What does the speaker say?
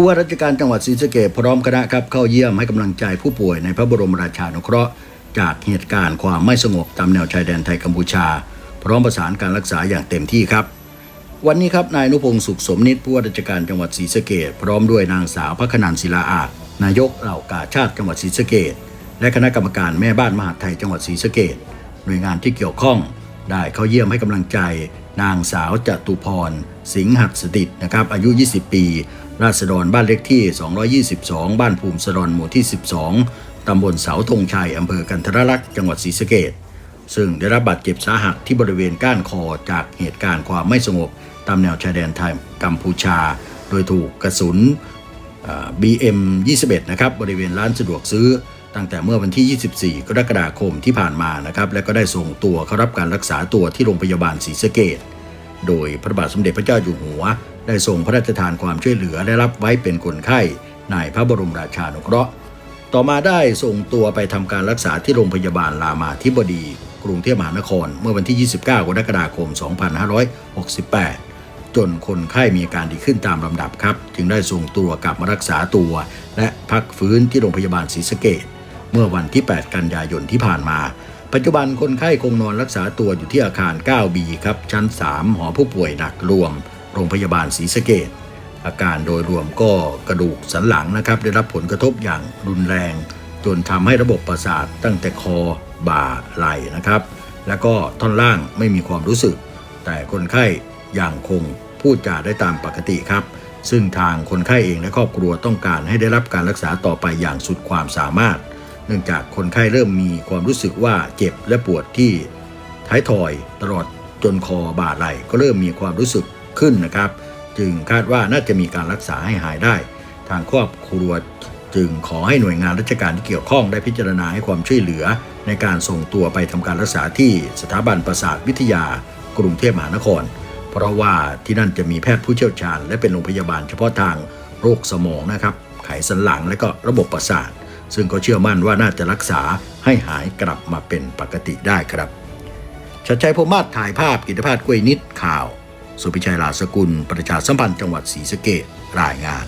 ผู้ว่าราชการจังหวัดศรีสะเกษพร้อมคณะครับเข้าเยี่ยมให้กำลังใจผู้ป่วยในพระบรมราชานุเคราะห์ จากเหตุการณ์ความไม่สงบตามแนวชายแดนไทยกัมพูชา พร้อมประสานการรักษาอย่างเต็มที่ครับ วันนี้ครับนายนุพงศ์สุขสมนิตผู้ว่าราชการจังหวัดศรีสะเกษพร้อมด้วยนางสาวพักขนันศิลาอาจนายกเหล่ากาชาติจังหวัดศรีสะเกษและคณะกรรมการแม่บ้านมหาไทยจังหวัดศรีสะเกษหน่วยงานที่เกี่ยวข้องได้เข้าเยี่ยมให้กำลังใจ นางสาวจตุพร สิงห์หัสดิตนะครับอายุ 20 ปี ราษฎรบ้านเล็กที่ 222 บ้านภูมิสรนหมู่ที่ 12 ตำบลเสาธงชัยอำเภอกันทรลักษณ์จังหวัดศรีสะเกษซึ่งได้รับบาดเจ็บสาหัสที่บริเวณก้านคอจากเหตุการณ์ความไม่สงบ ตามแนวชายแดนไทยกัมพูชา โดยถูกกระสุนเอ่อ BM 21นะครับบริเวณร้านสะดวกซื้อ ตั้งแต่เมื่อวันที่ 24 กรกฎาคมที่ผ่านมานะครับและก็ได้ส่งตัวเข้ารับการรักษาตัวที่โรงพยาบาลศรีสะเกษโดยพระบาทสมเด็จพระเจ้าอยู่หัว ได้ทรงพระราชทานความช่วยเหลือและรับไว้เป็นคนไข้ในพระบรมราชานุเคราะห์ ต่อมาได้ส่งตัวไปทำการรักษาที่โรงพยาบาลรามาธิบดี กรุงเทพมหานคร เมื่อวันที่ 29 กรกฎาคม 2568 จนคนไข้มีอาการดีขึ้นตามลำดับครับ จึงได้ส่งตัวกลับมารักษาตัว และพักฟื้นที่โรงพยาบาลศรีสะเกษ เมื่อวันที่ 8 กันยายนที่ผ่านมา ปัจจุบันคนไข้คงนอนรักษาตัวอยู่ที่อาคาร 9B ครับ ชั้น 3 หอผู้ป่วยหนักรวม โรงพยาบาลศรีสะเกษอาการโดยรวมก็กระดูกสันหลังนะครับ ได้รับผลกระทบอย่างรุนแรง จนทำให้ระบบประสาทตั้งแต่คอ บ่าไหล่นะครับ แล้วก็ท่อนล่างไม่มีความรู้สึก แต่คนไข้ยังคงพูดจาได้ตามปกติครับ ซึ่งทางคนไข้เองและครอบครัวต้องการให้ได้รับการรักษาต่อไปอย่างสุดความสามารถ เนื่องจากคนไข้เริ่มมีความรู้สึกว่าเจ็บและปวดที่ท้ายทอยตลอดจนคอบ่าไหล่ก็เริ่มมีความรู้สึกขึ้นนะครับ จึงคาดว่าน่าจะมีการรักษาให้หายได้ ทางครอบครัวจึงขอให้หน่วยงานราชการที่เกี่ยวข้องได้พิจารณาให้ความช่วยเหลือ ในการส่งตัวไปทำการรักษาที่สถาบันประสาทวิทยากรุงเทพมหานคร เพราะว่าที่นั่นจะมีแพทย์ผู้เชี่ยวชาญ และเป็นโรงพยาบาลเฉพาะทางโรคสมองนะครับ ไขสันหลังและก็ระบบประสาท ซึ่งก็เชื่อมั่นว่าน่าจะรักษาให้หายกลับมาเป็นปกติได้ครับชัดชัยพรมาศถ่ายภาพกิตภาพกล้วยนิดข่าว สุพิชัยลาสกุล ประชาสัมพันธ์จังหวัดศรีสะเกษรายงาน